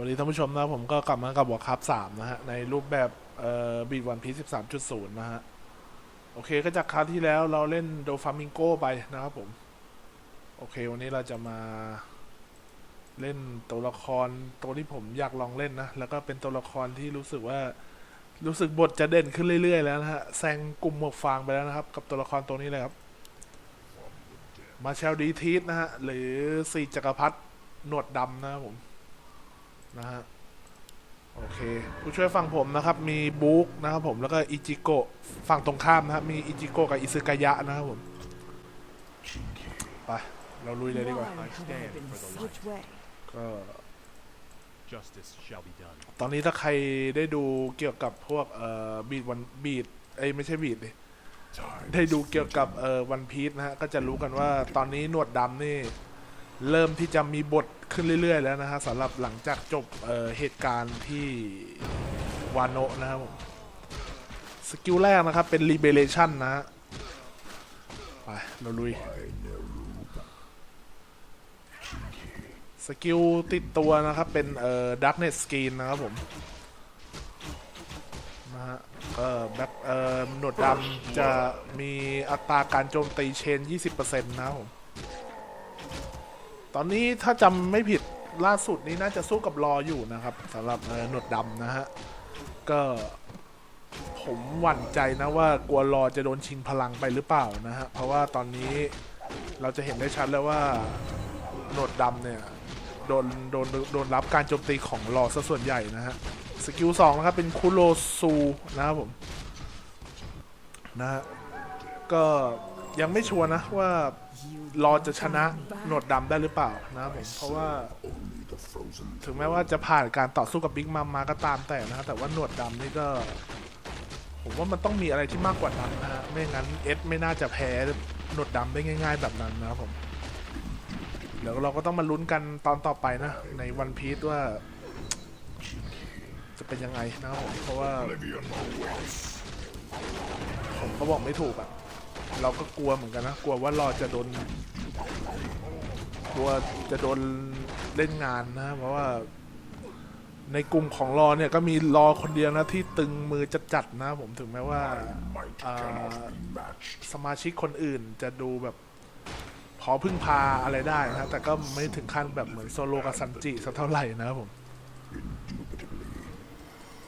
วัสดีท่านผู้ชมนะผมก็กลับมากับวอร์คัพสามนะฮะ ในรูปแบบเอ่อบีดวันพีสิบสามจุดศูนย์นะฮะ โอเคก็จากคราวที่แล้วเราเล่นโดฟามิงโกไปนะครับผม โอเค วันนี้เราจะมาเล่นตัวละครตัวที่ผมอยากลองเล่นนะ แล้วก็เป็นตัวละครที่รู้สึกว่ารู้สึกบทจะเด่นขึ้นเรื่อย ๆ แล้วนะฮะแซงกลุ่มหมวกฟางไปแล้วนะครับ กับตัวละครตัวนี้เลยครับ มาเชลดีทีสนะฮะ หรือสี่จักรพรรดิหนวดดำนะครับผม นะฮะ โอเค ผู้ช่วยฝั่งผมนะครับ มีบุ๊กนะครับผมแล้วก็อิจิโกะฝั่งตรงข้ามนะครับ มีอิจิโกะกับอิซึกายะนะครับผม ไป เราลุยเลยดีกว่า Why have I been Which way? ก็ Justice shall be done. ตอนนี้ถ้าใครได้ดูเกี่ยวกับพวกเอ่อบีดวันบีดเอ้ยไม่ใช่บีดดิได้ดูเกี่ยวกับเอ่อวันพีชนะฮะ ก็จะรู้กันว่าตอนนี้หนวดดำนี่ เริ่มที่จะมีบท ขึ้นเรื่อย ๆ แล้วนะฮะสำหรับหลังจากจบเเหตุการณ์ที่วานโนะนะครับผมสกิลแรกนะครับ เป็น Liberation นะฮะไปเราลุยสกิลติดตัวนะครับ เป็นเอ่อ Darknet Screen นะครับผมนะฮะเอ่อแบ็คเอ่อหนวดดำจะมีอัตราการโจมตีเชน 20%นะครับผม ตอนนี้ถ้าจำไม่ผิดล่าสุดนี้น่าจะสู้กับรออยู่นะครับสำหรับหนวดดำนะฮะ ก็ผมหวั่นใจนะว่ากลัวรอจะโดนชิงพลังไปหรือเปล่านะฮะ เพราะว่าตอนนี้เราจะเห็นได้ชัดแล้วว่าหนวดดำเนี่ย โดนโดนโดนรับการโจมตีของรอซะส่วนใหญ่นะฮะ สกิลสองนะครับ เป็นคุโรซูนะครับผมนะฮะก็ยังไม่ชัวร์นะว่า รอจะชนะหนวดดำได้หรือเปล่านะครับผมเพราะว่า ถึงแม้ว่าจะผ่านการต่อสู้กับบิ๊กมัมมาก็ตามแต่นะฮะแต่ว่าหนวดดำนี่ก็ ผมว่ามันต้องมีอะไรที่มากกว่านั้นนะฮะไม่งั้นเอสไม่น่าจะแพ้หนวดดำได้ง่าย ๆ แบบนั้นนะครับผมเดี๋ยวเราก็ต้องมาลุ้นกันตอนต่อไปนะ ในวันพีซว่า จะเป็นยังไงนะครับผมเพราะว่า ผมก็บอกไม่ถูกอะ เราก็กลัวเหมือนกันนะ กลัวว่ารอจะโดน กลัวจะโดนเล่นงานนะ เพราะว่า ในกลุ่มของรอเนี่ยก็มีรอคนเดียวนะที่ตึงมือจัดจัดๆนะ ผมถึงแม้ว่าาสมาชิกคนอื่นจะดูแบบพอพึ่งพาอะไรได้นะ แต่ก็ไม่ถึงขั้นแบบเหมือนโซโลกับซันจิสักเท่าไหร่นะครับผม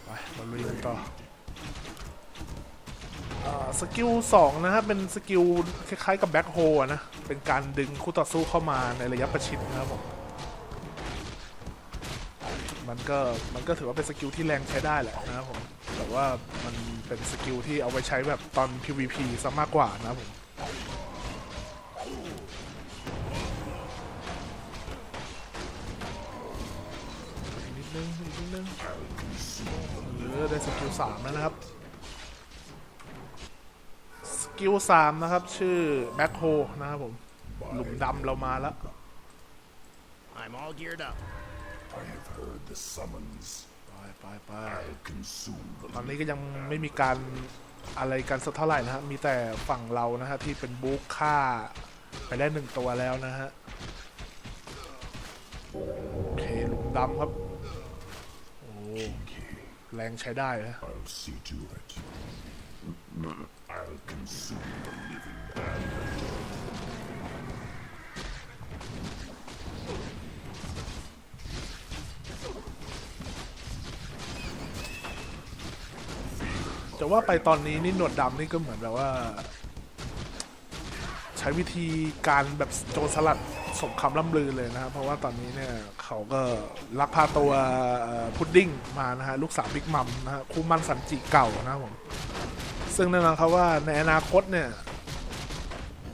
ไปมาลุยกันต่อ สกิลสองนะครับเป็นสกิลคล้ายๆกับแบ็คโฮนะ เป็นการดึงคู่ต่อสู้เข้ามาในระยะประชิดนะครับผมมันก็มันก็ถือว่าเป็นสกิลที่แรงใช้ได้แหละนะครับผมแต่ว่ามันเป็นสกิลที่เอาไว้ใช้แบบตอน PVP ซะมากกว่านะครับผมนิดนึงนิดนึงเหลือได้สกิลสามแล้วนะครับ กิลสามนะครับ ชื่อแบ็คโฮนะครับผม หลุมดำเรามาแล้ว I'm all geared up. I have heard the summons. ไปไปไป I'll consume the ตอนนี้ก็ยังไม่มีการอะไรกันสักเท่าไหร่นะฮะ มีแต่ฝั่งเรานะฮะ ที่เป็นบุ๊กฆ่า ไปได้หนึ่งตัวแล้วนะฮะ โอเค หลุมดำครับ โอ้แรงใช้ได้นะ I'll consume the living man. จะว่าไปตอนนี้นี่หนวดดำนี่ก็เหมือนแบบว่า ใช้วิธีการแบบโจรสลัดสมคำล่ำลือเลยนะครับเพราะว่าตอนนี้เนี่ยเขาก็ลักพาตัวพุดดิ้งมานะฮะลูกสาวบิ๊กมัมนะฮะคู่มั่นสันจิเก่านะครับผม ซึ่งแน่นอนครับว่าในอนาคตเนี่ย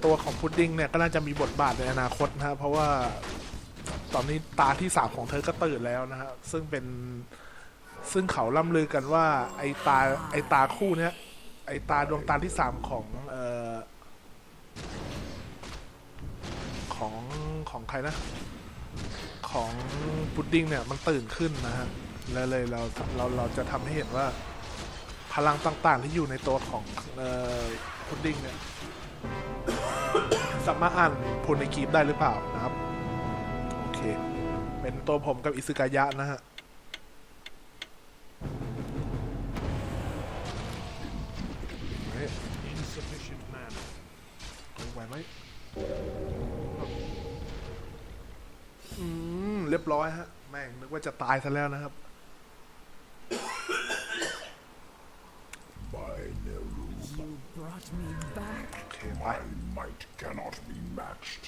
ตัวของพุดดิ้งเนี่ยก็น่าจะมีบทบาทในอนาคตนะฮะเพราะว่าตอนนี้ตาที่สามของเธอก็ตื่นแล้วนะฮะซึ่งเป็นซึ่งเขาล่ำลือกันว่าไอตาไอตาคู่เนี้ยไอตาดวงตาที่สามของเอ่อของของใครนะ ของพุดดิ้งเนี่ยมันตื่นขึ้นนะฮะแล้วเลยเราเราเราจะทำให้เห็นว่า พลังต่างๆ ที่อยู่ในตัวของพุดดิ้งเนี่ยสามารถอ่านผลในกรีฟได้หรือเปล่านะครับ โอเค เป็นตัวผมกับอิสึกายะนะฮะเรียบร้อยฮะ แม่งนึกว่าจะตายซะแล้วนะครับ me back. โอเคไป my might cannot be matched.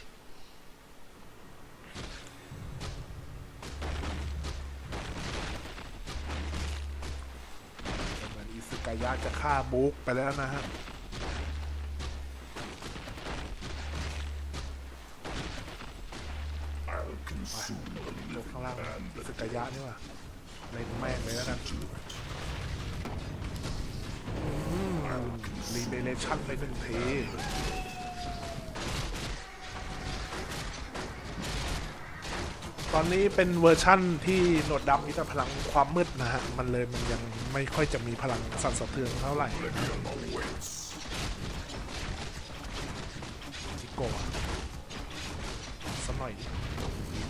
เหมือนอิสึกายะจะฆ่าบุ๊กไปแล้วนะฮะ I'll consume the ลง living ข้างล่าง and อิ the สึกายะนี่ว่ะเล่นแม่งเลยแล้วกัน to เบเลชั่นไปหนึ่งทีตอนนี้เป็นเวอร์ชั่นที่หนวดดำมีแต่พลังความมืดนะฮะ มันเลยมันยังไม่ค่อยจะมีพลังสั่นสะเทือนเท่าไหร่ Millennium awaits. จิโกะสักหน่อย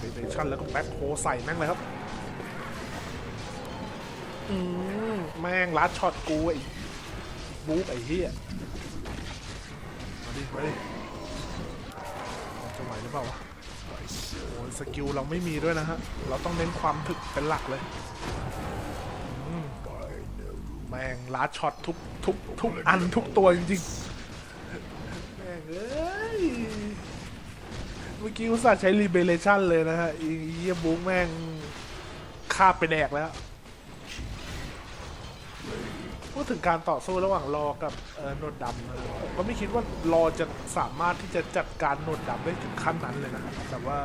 รีเบเลชั่นแล้วก็แบ็คโฮใส่แม่งเลยครับอืมแม่งลัดช็อตกูไอ้บุ๊กไอ้เหี้ยมา ดิมาดิจะไหวหรือเปล่าวะโอ้ยสกิลเราไม่มีด้วยนะฮะ เราต้องเน้นความถึกเป็นหลักเลยอืม By Neru, แม่งลัดช็อตทุกทุกทุกอันทุกตัวจริงๆแม่งเอ้ย เมื่อกี้อุตส่าห์ใช้รีเบเลชั่นเลยนะฮะอีเยี่ยบุ๊กแม่งคาบไปแดกแล้ว พูดถึงการต่อสู้ระหว่างรอกับนวดดำนะผมก็ไม่คิดว่ารอจะสามารถที่จะจัดการนวดดำได้ถึงขั้นนั้นเลยนะแต่ว่า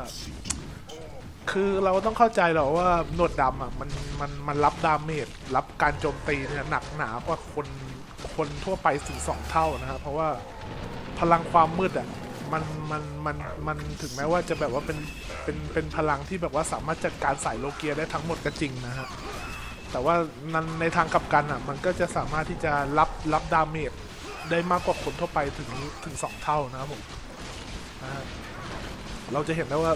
คือเราต้องเข้าใจหรอว่านวดดำอะมันมันมันรับดาเมจรับการโจมตีเนี่ยหนักหนากว่าคนคนทั่วไปถึงสองเท่านะครับเพราะว่าพลังความมืดอะมันมันมันมันถึงแม้ว่าจะแบบว่าเป็นเป็นเป็นพลังที่แบบว่าสามารถจัดการสายโลเกียได้ทั้งหมดก็จริงนะฮะ แต่ว่านั้นในทางกลับกันอะ มันก็จะสามารถที่จะรับรับดาเมจได้มากกว่าคนทั่วไปถึงถึงสองเท่านะครับผมนะฮะเราจะเห็นได้ว่า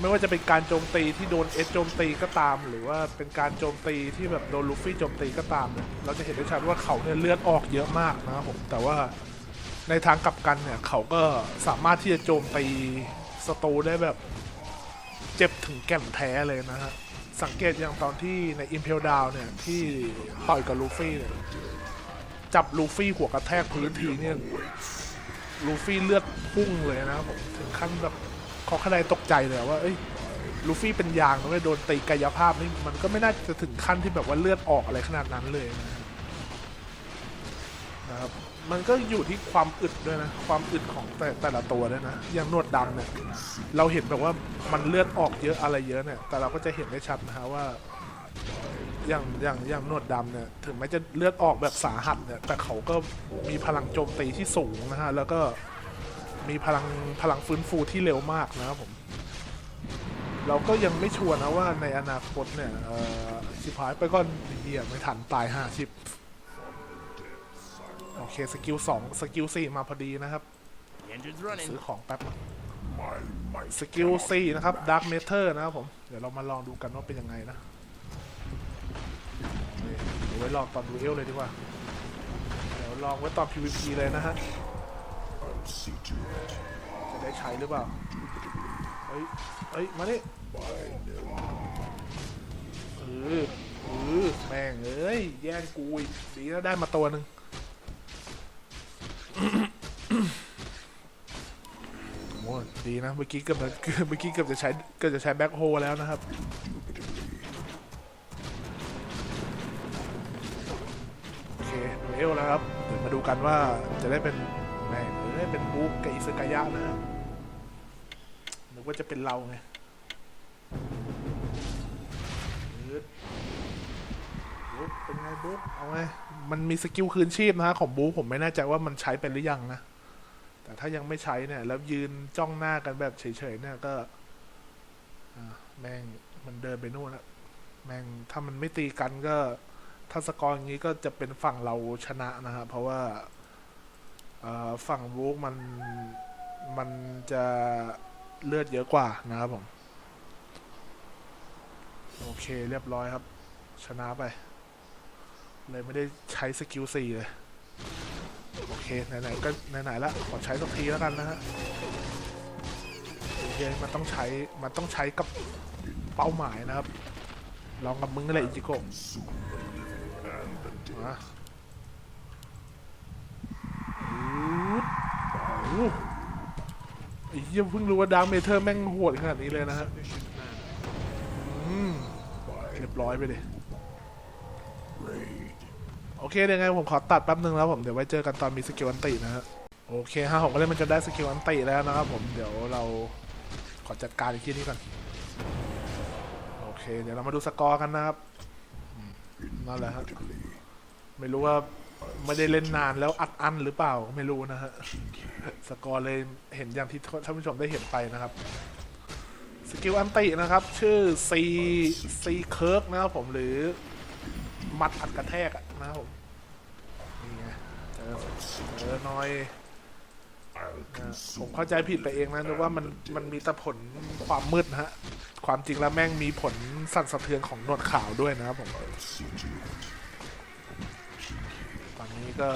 ไม่ว่าจะเป็นการโจมตีที่โดนเอสโจมตีก็ตาม หรือว่าเป็นการโจมตีที่แบบโดนลูฟี่โจมตีก็ตามเนี่ยเราจะเห็นได้ชัดว่าเขาเนี่ยเลือดออกเยอะมากนะครับผมแต่ว่าในทางกลับกันเนี่ยเขาก็สามารถที่จะโจมตีศัตรูได้แบบ เจ็บถึงแก่นแท้เลยนะฮะ สังเกตอย่างตอนที่ใน Impel Down เนี่ย ที่ต่อยกับลูฟี่เนี่ย จับลูฟี่หัวกระแทกพื้นทีเนี่ยลูฟี่เลือดพุ่งเลยนะครับผมถึงขั้นแบบขอขนาดตกใจเลยว่า เอ้ยลูฟี่เป็นยางนะเว้ยโดนตีกายภาพนี่มันก็ไม่น่าจะถึงขั้นที่แบบว่าเลือดออกอะไรขนาดนั้นเลยนะครับ มันก็อยู่ที่ความอึดด้วยนะ ความอึดของแต่แต่ละตัวด้วยนะ อย่างนวดดำเนี่ย เราเห็นแบบว่ามันเลือดออกเยอะอะไรเยอะเนี่ย แต่เราก็จะเห็นได้ชัดนะฮะว่า อย่างอย่างอย่างนวดดำเนี่ย ถึงแม้จะเลือดออกแบบสาหัสเนี่ย แต่เขาก็มีพลังโจมตีที่สูงนะฮะ แล้วก็มีพลังพลังฟื้นฟูที่เร็วมากนะครับผม เราก็ยังไม่ชัวร์นะว่าในอนาคตเนี่ยเอ่อชิบหายไปก่อนเฮียไม่ทันตายห้าชิป โอเคสกิลสองสกิลสี่มาพอดีนะครับ The engine's running. ซื้อของแป๊บ my might สกิล cannot สี่นะครับดาร์ m เมเทอร์นะครับผมเดี๋ยวเรามาลองดูกันว่าเป็นยังไงนะนี่เดี๋ยวไว้ลองตอนดูเอลเลยดีกว่า เดี๋ยวลองไว้ตอน PVP เลยนะฮะ I'll see to it. จะได้ใช้หรือเปล่าเฮ้ยเฮ้ยมานี่ By Neru, เออเออแม่งเอ้ยแย่งกูอีกดีแล้วได้มาตัวหนึ่ง โอ้ดีนะ เมื่อกี้เกือบจะเมื่อกี้เกือบจะใช้เกือบจะใช้แบ็คโฮแล้วนะครับโอเคเอลแล้วครับเดี๋ยวมาดูกันว่าจะได้เป็นแม่งเอ้เป็นบุ๊กกับอิซึกายะนะครับนึกว่าจะเป็นเราไง เป็นไงบุ๊กเอาไงมันมีสกิลคืนชีพนะฮะของบุ๊กผมไม่แน่ใจว่ามันใช้เป็นหรือยังนะ แต่ถ้ายังไม่ใช้เนี่ย แล้วยืนจ้องหน้ากันแบบเฉยๆเนี่ยก็แม่งมันเดินไปนู่นแล้วแม่งถ้ามันไม่ตีกันก็ ถ้าสกอร์อย่างนี้ก็จะเป็นฝั่งเราชนะนะครับเพราะว่าฝั่งวูกมันมันจะเลือดเยอะกว่านะครับผม โอเคเรียบร้อยครับ ชนะไป เลยไม่ได้ใช้สกิลสี่เลยโอเคไหนๆก็ไหนๆละขอใช้สักทีแล้วกันนะฮะโอเคมันต้องใช้มันต้องใช้กับเป้าหมายนะครับ ลองกับมึงนั่แหละอิจิโกะมาอู้ไอ้เหี้ยเพิ่งรู้ว่าดาร์เมเทอร์แม่งโหดขนาดนี้เลยนะฮะอืมเรียบร้อยไปเลย โอเคเดี๋ยวไงผมขอตัดแป๊บนึงแล้วผมเดี๋ยวไว้เจอกันตอนมีสกิลอันตินะฮะโอเคฮะผมก็เล่นมันจนได้สกิลอันติแล้วนะครับผมเดี๋ยวเราขอจัดการอีกที่นี้ก่อนโอเค เดี๋ยวเรามาดูสกอร์กันนะครับนั่นแหละฮะไม่รู้ว่าไม่ได้เล่นนานแล้วอัดอั้นหรือเปล่าไม่รู้นะฮะสกอร์เลยเห็นอย่างที่ท่านผู้ชมได้เห็นไปนะครับ สกิลอันตินะครับ ชื่อ C C เคิร์กนะครับผมหรือมัดอัดกระแทกอะ นะครับผมนี่ไงเจอเจอหน้อย I'll นะผม consume เข้าใจผิดไปเองนะนึกว่ามันมันมีแต่ผลความมืดนะฮะ ความจริงแล้วแม่งมีผลสั่นสะเทือนของหนวดขาวด้วยนะครับผม I'll see to it. ตอนนี้ก็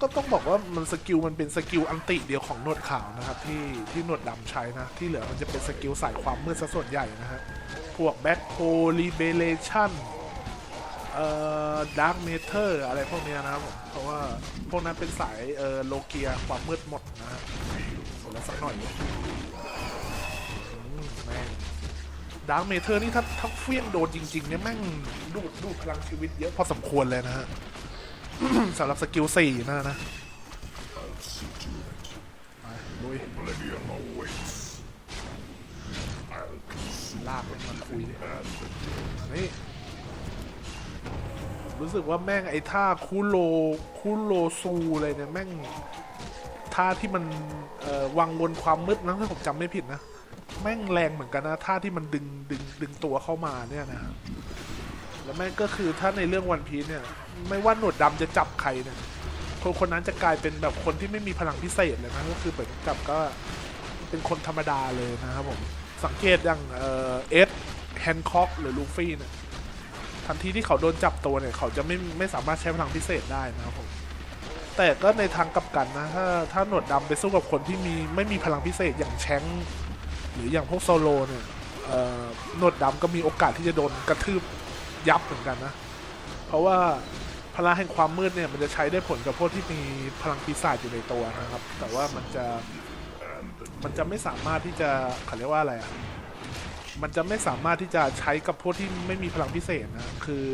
ก็ต้องบอกว่ามันสกิลมันเป็นสกิลอันติเดียวของหนวดขาวนะครับ ที่ที่หนวดดำใช้นะ ที่เหลือมันจะเป็นสกิลสายความมืดซะส่วนใหญ่นะฮะ พวกแบ็คโ l ลิเบเลชั่น เอ่อดาร์กเมเทอร์อะไรพวกเนี้ยนะครับผมเพราะว่าพวกนั้นเป็นสายเอ่อโลเกียความมืดหมดนะฮะเอาละสักหน่อยแม่งดาร์กเมเทอร์นี่ถ้าถ้าเฟี้ยงโดนจริงๆเนี่ยแม่งดูดดูดพลังชีวิตเยอะพอสมควรเลยนะฮะสำหรับสกิลสี่นะนะไปลุยลากมันมาคุยนี่ รู้สึกว่าแม่งไอ้ท่าคูโลคูโลซูอะไรเนี่ยแม่งท่าที่มันวังวนความมืดนะถ้าผมจำไม่ผิดนะ แม่งแรงเหมือนกันนะท่าที่มันดึงดึงดึงตัวเข้ามาเนี่ยนะแล้วแม่งก็คือถ้าในเรื่องวันพีเนี่ย ไม่ว่าหนวดดำจะจับใครเนี่ยคนคนนั้นจะกลายเป็นแบบคนที่ไม่มีพลังพิเศษเลยนะก็คือเหมือนกับก็เป็นคนธรรมดาเลยนะครับผมสังเกตอย่างเอ่อเอสแฮนค็อกหรือลูฟี่เนี่ย ทันทีที่เขาโดนจับตัวเนี่ย เขาจะไม่ไม่สามารถใช้พลังพิเศษได้นะครับผมแต่ก็ในทางกลับกันนะ ถ้าถ้าหนวดดำไปสู้กับคนที่มีไม่มีพลังพิเศษอย่างแชงหรืออย่างพวกโซโลเนี่ยหนวดดำก็มีโอกาสที่จะโดนกระทืบยับเหมือนกันนะ เพราะว่าพลังแห่งความมืดเนี่ยมันจะใช้ได้ผลกับพวกที่มีพลังปีศาจอยู่ในตัวนะครับ แต่ว่ามันจะมันจะไม่สามารถที่จะเขาเรียกว่าอะไรอะ มันจะไม่สามารถที่จะใช้กับพวกที่ไม่มีพลังพิเศษนะคือ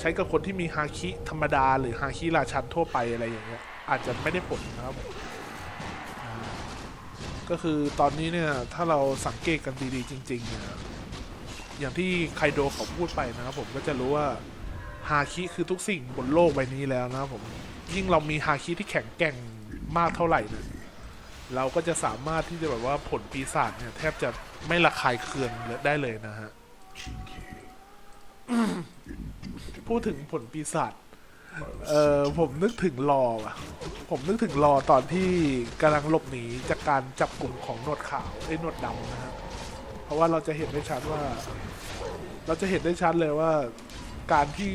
ใช้กับคนที่มีฮาคิธรรมดา หรือฮาคิราชันทั่วไปอะไรอย่างเงี้ยอาจจะไม่ได้ผลนะครับ ก็คือตอนนี้เนี่ยถ้าเราสังเกตกันดีๆจริงๆเนี่ยอย่างที่ไคโดเขาพูดไปนะครับผมก็จะรู้ว่าฮาคิคือทุกสิ่งบนโลกใบนี้แล้วนะครับผมยิ่งเรามีฮาคิที่แข็งแกร่งมากเท่าไหร่เนี่ยเราก็จะสามารถที่จะแบบว่าผลปีศาจเนี่ยแทบจะ ไม่ระคายเคืองได้เลยนะฮะ พูดถึงผลปีศาจเออผมนึกถึงรอว่ะ ผมนึกถึงรอตอนที่กำลังหลบหนีจากการจับกลุ่มของหนวดขาวไอ้หนวดดำนะฮะ เพราะว่าเราจะเห็นได้ชัดว่า เราจะเห็นได้ชัดเลยว่า การที่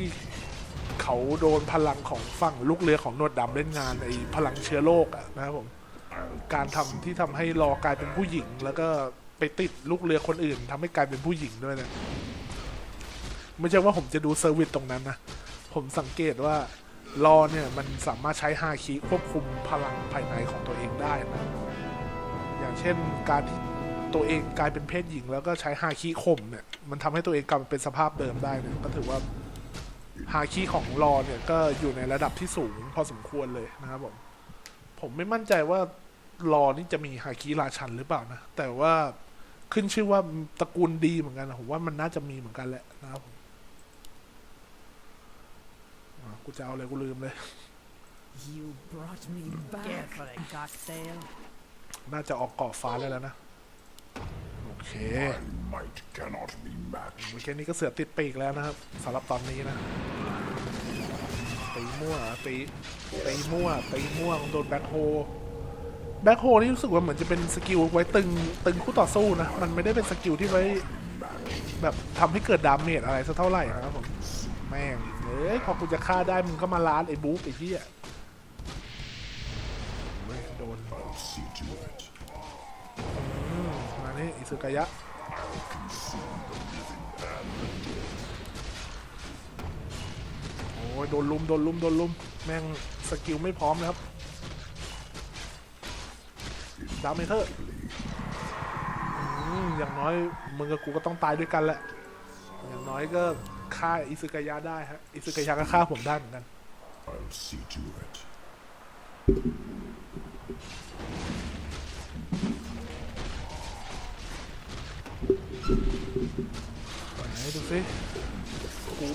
เขาโดนพลังของฝั่งลูกเรือของหนวดดำเล่นงานไอ้พลังเชื้อโรคอะนะครับผม การทำที่ทำให้รอกลายเป็นผู้หญิงแล้วก็ ไปติดลูกเรือคนอื่นทำให้กลายเป็นผู้หญิงด้วยนะไม่ใช่ว่าผมจะดูเซอร์วิสตรงนั้นนะ ผมสังเกตว่ารอเนี่ยมันสามารถใช้ฮาคิควบคุมพลังภายในของตัวเองได้นะ อย่างเช่นการที่ตัวเองกลายเป็นเพศหญิง แล้วก็ใช้ฮาคิข่มเนี่ย มันทำให้ตัวเองกลับมาเป็นสภาพเดิมได้เนี่ยก็ถือว่าฮาคิของรอเนี่ยก็อยู่ในระดับที่สูงพอสมควรเลยนะครับผมผมไม่มั่นใจว่ารอนี่จะมีฮาคิราชันหรือเปล่านะ แต่ว่า ขึ้นชื่อว่าตระกูลดีเหมือนกันนะผมว่ามันน่าจะมีเหมือนกันแหละนะครับผมอะกูจะเอาอะไรกูลืมเลย You brought me back. Careful, I got sail. น่าจะออกเกาะฟ้าได้แล้วนะ โอเค My might cannot be matched. โอเคนี่ก็เสือติดปีกแล้วนะครับสำหรับตอนนี้นะ ตีมั่วตีตีมั่วตีมั่วโดนแบ็คโฮ แบ็คโฮนี่รู้สึกว่าเหมือนจะเป็นสกิลไว้ตึงตึงคู่ต่อสู้นะ มันไม่ได้เป็นสกิลที่ไว้แบบทำให้เกิดดาเมจอะไรสักเท่าไหร่นะครับผม แม่งเอ้ยพอกูจะฆ่าได้มึงก็มาล้านไอ้บู๊กไอ้เหี้ยโดนมานี่อิสุกายะโอ้ยโดนลุมโดนลุมโดนลุม แม่งสกิลไม่พร้อมนะครับ ดาวเมเทอร์อืมอย่างน้อยมึงกับกูก็ต้องตายด้วยกันแหละ อย่างน้อยก็ฆ่าอิซึกายะได้ฮะ อิซึกายะก็ฆ่าผมได้เหมือนกัน I'll see to it. ไหนดูสิกู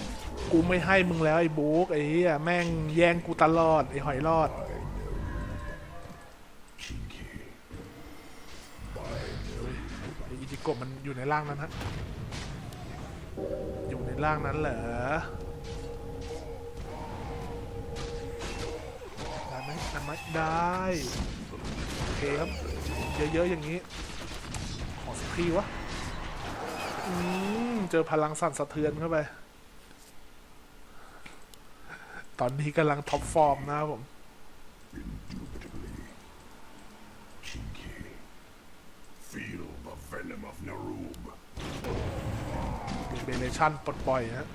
กูไม่ให้มึงแล้วไอ้บุ๊กไอ้เหี้ยแม่งแย่งกูตลอด ไอ้หอยรอด กะมันอยู่ในร่างนั้นฮะอยู่ในร่างนั้นเหรอได้ไหมได้ไหมได้โอเคครับ เยอะๆอย่างนี้ ขอสักทีวะอืมเจอพลังสั่นสะเทือนเข้าไป ตอนนี้กำลังท็อปฟอร์มนะครับผมันปลดปล่อยฮะ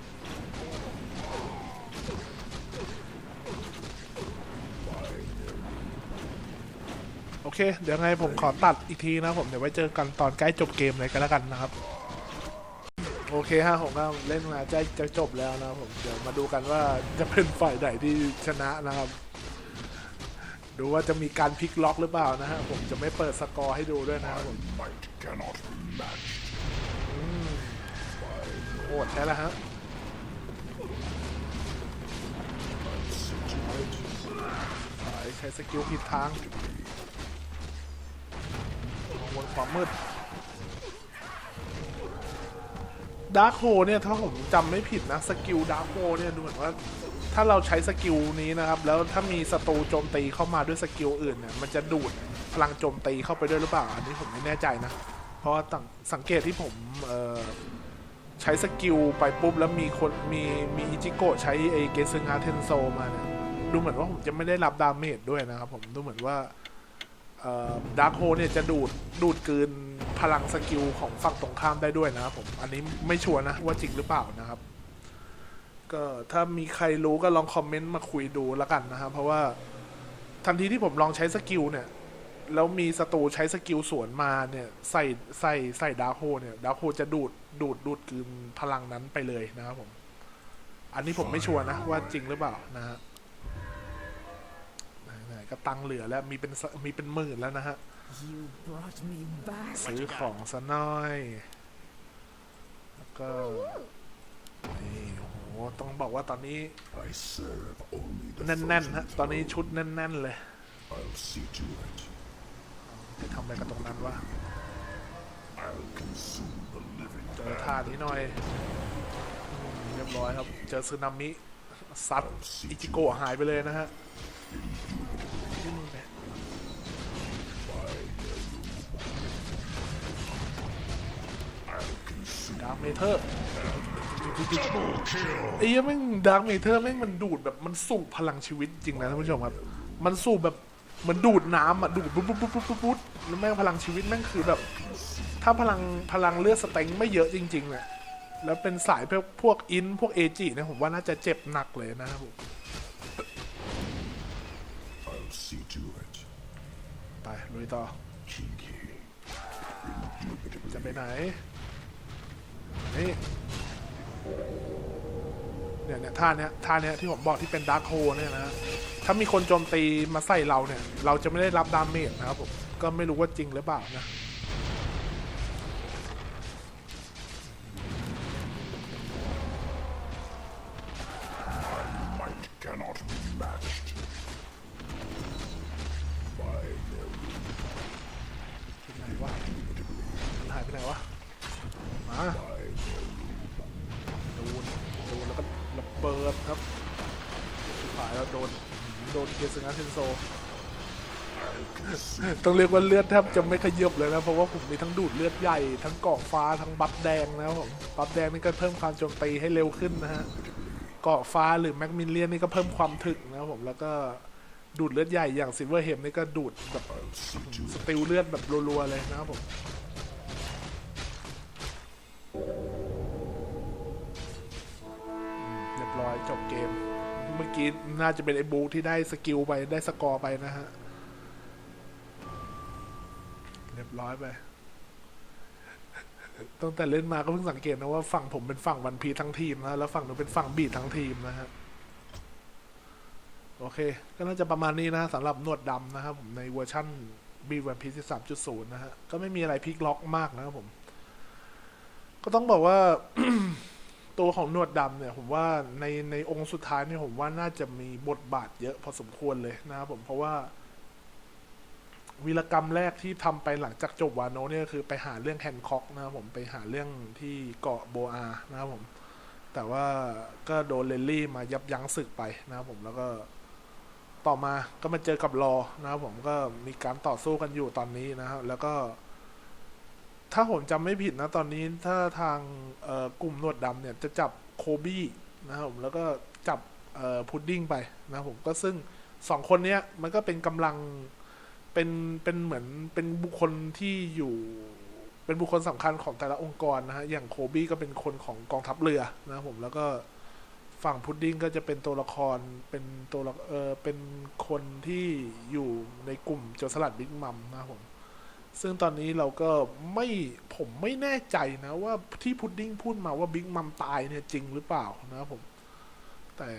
โอเค เดี๋ยวไงผมขอตัดอีกทีนะผม เดี๋ยวไว้เจอกันตอนใกล้จบเกมเลยกันแล้วกันนะครับ โอเคฮะผมก็เล่นมาใกล้จะจบแล้วนะผม เดี๋ยวมาดูกันว่าจะเป็นฝ่ายไหนที่ชนะนะครับ ดูว่าจะมีการพลิกล็อกหรือเปล่านะฮะ ผมจะไม่เปิดสกอร์ให้ดูด้วยนะครับผม Might cannot be matched. โหดแท้แล้วฮะใช้สกิลผิดทางมองบนความมืดดาร์คโฮเนี่ยถ้าผมจำไม่ผิดนะสกิลดาร์คโฮเนี่ยดูเหมือนว่า ถ้าเราใช้สกิลนี้นะครับ แล้วถ้ามีศัตรูโจมตีเข้ามาด้วยสกิลอื่นเนี่ยมันจะดูดพลังโจมตีเข้าไปด้วยหรือเปล่า อันนี้ผมไม่แน่ใจนะ เพราะว่าสังเกตที่ผมเอ่อ ใช้สกิลไปปุ๊บ แล้วมีคนมีมีอิจิโกะใช้ไอเกซึงาเทนโซมาเนี่ยดูเหมือนว่าผมจะไม่ได้รับดาเมจด้วยนะครับผมดูเหมือนว่าดาร์คโฮเนี่ยจะดูดดูดกืนพลังสกิลของฝั่งตรงข้ามได้ด้วยนะครับผม อันนี้ไม่ชัวร์นะว่าจริงหรือเปล่านะครับ ก็ถ้ามีใครรู้ก็ลองคอมเมนต์มาคุยดูแล้วกันนะครับ เพราะว่าทันทีที่ผมลองใช้สกิลเนี่ยแล้วมีศัตรูใช้สกิลสวนมาเนี่ยใส่ใส่ใส่ดาร์คโฮเนี่ยดาร์คโฮจะดูด ดูดดูดกลืนพลังนั้นไปเลยนะครับผม อันนี้ผมไม่ชัวร์นะ ว่าจริงหรือเปล่านะฮะไหนๆก็ตังค์เหลือแล้วมีเป็นสมีเป็นหมื่นแล้วนะฮะ You brought me back. ซื้อของซะหน่อยแล้วก็นี่โอ้โหต้องบอกว่าตอนนี้ I serve only the แน่นๆฮะตอนนี้ชุดแน่น ๆ เลย I'll see to it. ไปทำอะไรกับตรงนั้นวะ เจอท่านี้หน่อย เรียบร้อยครับ เจอสึนามิซัดอิจิโกะหายไปเลยนะฮะที่มึงเนี่ยดาร์เมเทอร์ไอ้เหี้ยแม่งดาร์เมเทอร์แม่งมันดูดแบบมันสูบพลังชีวิตจริงนะท่านผู้ชมครับ มันสูบแบบเหมันดูดน้ำอะดูดปุ๊บปุ๊บปุ๊บปุ๊บปุ๊บแล้วแม่งพลังชีวิตแม่งคือแบบ ถ้าพลังพลังเลือดสเต็งไม่เยอะจริงๆเนี่ยแล้วเป็นสายพวกพวกอินพวกเอจิเนี่ยผมว่าน่าจะเจ็บหนักเลยนะครับผม I'll see to it. ไปลุยต่อ Kinky. จะไปไหน นี่เนี่ยเนี่ยท่าเนี้ยท่าเนี้ยที่ผมบอกที่เป็นดาร์คโฮเนี่ยนะ ถ้ามีคนโจมตีมาใส่เราเนี่ย เราจะไม่ได้รับดาเมจนะครับผม ก็ไม่รู้ว่าจริงหรือเปล่านะ นโดนเกซึงาเทนโซ ต้องเรียกว่าเลือดแทบจะไม่ขยับเลยนะ เพราะว่าผมมีทั้งดูดเลือดใหญ่ ทั้งเกาะฟ้าทั้งบัฟแดงนะครับผมบัฟแดงนี่ก็เพิ่มความโจมตีให้เร็วขึ้นนะฮะเกาะฟ้าหรือแม็กมิลเลียนนี่ก็เพิ่มความถึกนะครับผมแล้วก็ดูดเลือดใหญ่อย่างซิลเวอร์เฮมนี่ก็ดูดแบบสติลเลือดแบบรัวๆเลยนะครับผมเรียบร้อยจบเกม เมื่อกี้น่าจะเป็นไอ้บูที่ได้สกิลไปได้สกอร์ไปนะฮะ เรียบร้อยไป ตั้งแต่เล่นมาก็เพิ่งสังเกตนะว่าฝั่งผมเป็นฝั่งวันพีทั้งทีมนะแล้วฝั่งหนูเป็นฝั่งบีทั้งทีมนะฮะ โอเค ก็น่าจะประมาณนี้นะสำหรับหนวดดำนะครับผมในเวอร์ชั่นบีวันพีที่สามจุดศูนย์นะฮะ ก็ไม่มีอะไรพลิกล็อกมากนะครับผม ก็ต้องบอกว่า ตัวของหนวดดำเนี่ยผมว่าในในองค์สุดท้ายเนี่ยผมว่าน่าจะมีบทบาทเยอะพอสมควรเลยนะครับผมเพราะว่า วีรกรรมแรกที่ทำไปหลังจากจบวานโนเนี่ยคือไปหาเรื่องแฮนคอกนะครับผมไปหาเรื่องที่เกาะโบอานะครับผม แต่ว่าก็โดนเลนลี่มายับยั้งศึกไปนะครับผมแล้วก็ต่อมาก็มาเจอกับรอนะครับผมก็มีการต่อสู้กันอยู่ตอนนี้นะครับแล้วก็ ถ้าผมจำไม่ผิดนะ ตอนนี้ถ้าทางกลุ่มหนวดดำเนี่ยจะจับโคบี้นะครับผมแล้วก็จับพุดดิ้งไปนะผมก็ซึ่งสองคนเนี้ยมันก็เป็นกำลังเป็นเป็นเหมือนเป็นบุคคลที่อยู่เป็นบุคคลสำคัญของแต่ละองค์กรนะฮะอย่างโคบี้ก็เป็นคนของกองทัพเรือนะครับผมแล้วก็ฝั่งพุดดิ้งก็จะเป็นตัวละครเป็นตัวเออเป็นคนที่อยู่ในกลุ่มโจรสลัดบิ๊กมัมนะผม ซึ่งตอนนี้เราก็ไม่ผมไม่แน่ใจนะว่าที่พุดดิ้งพูดมาว่าบิ๊กมัมตายเนี่ยจริงหรือเปล่านะผม แต่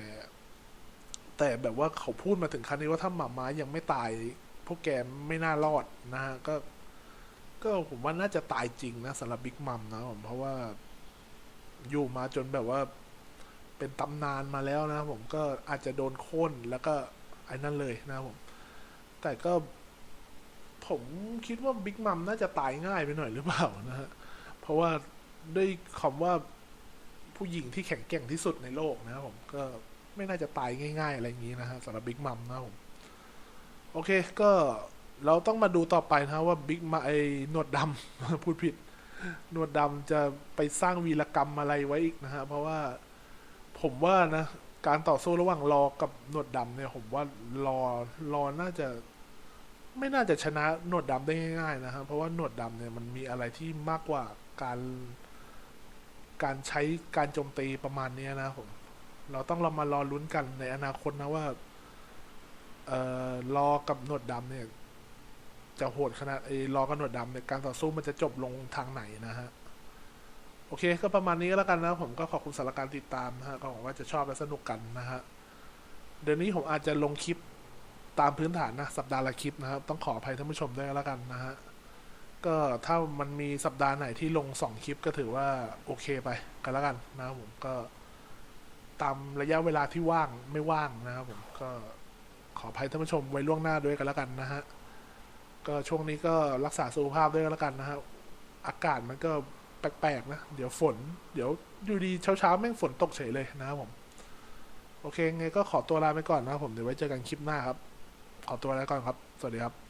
แต่แบบว่าเขาพูดมาถึงขั้นนี้ว่าถ้าหมาม้ายังไม่ตาย พวกแกไม่น่ารอดนะฮะก็ ก็ผมว่าน่าจะตายจริงนะสำหรับบิ๊กมัมนะผมเพราะว่าอยู่มาจนแบบว่าเป็นตำนานมาแล้วนะผมก็อาจจะโดนโค่นแล้วก็ไอ้นั่นเลยนะผม แต่ก็ ผมคิดว่าบิ๊กมัมน่าจะตายง่ายไปหน่อยหรือเปล่านะฮะ เพราะว่าด้วยคำว่าผู้หญิงที่แข็งแกร่งที่สุดในโลกนะครับผมก็ไม่น่าจะตายง่าย ๆ อะไรอย่างนี้นะฮะสำหรับบิ๊กมัมนะครับผมโอเคก็เราต้องมาดูต่อไปนะว่าบิ๊กมาไอหนวดดำพูดผิดหนวดดำจะไปสร้างวีรกรรมอะไรไว้อีกนะฮะเพราะว่าผมว่านะ การต่อสู้ระหว่างรอกับหนวดดำเนี่ย ผมว่ารอรอน่าจะ ไม่น่าจะชนะหนวดดำได้ง่ายๆนะฮะเพราะว่าหนวดดำเนี่ยมันมีอะไรที่มากกว่าการ การใช้การโจมตีประมาณนี้นะผม เราต้องเรามารอลุ้นกันในอนาคตนะว่า เอ่อรอกับหนวดดำเนี่ย จะโหดขนาดไอ้รอกับหนวดดำเนี่ยการต่อสู้มันจะจบลงทางไหนนะฮะโอเค ก็ประมาณนี้แล้วกันนะผมก็ขอบคุณสำหรับการติดตามนะฮะก็หวังว่าจะชอบและสนุกกันนะฮะเดี๋ยวนี้ผมอาจจะลงคลิป ตามพื้นฐานนะสัปดาห์ละคลิปนะครับ ต้องขออภัยท่านผู้ชมด้วยก็แล้วกันนะฮะก็ถ้ามันมีสัปดาห์ไหนที่ลงสองคลิปก็ถือว่าโอเคไปกันแล้วกันนะครับผมก็ตามระยะเวลาที่ว่างไม่ว่างนะครับผมก็ขออภัยท่านผู้ชมไว้ล่วงหน้าด้วยกันแล้วกันนะฮะก็ช่วงนี้ก็รักษาสุขภาพด้วยกันแล้วกันนะฮะอากาศมันก็แปลกๆนะ เดี๋ยวฝน เดี๋ยวอยู่ดีเช้าๆแม่งฝนตกเฉยเลยนะครับผม โอเคไงก็ขอตัวลาไปก่อนนะครับผมเดี๋ยวไว้เจอกันคลิปหน้าครับ ขอตัวแล้วก่อนครับ สวัสดีครับ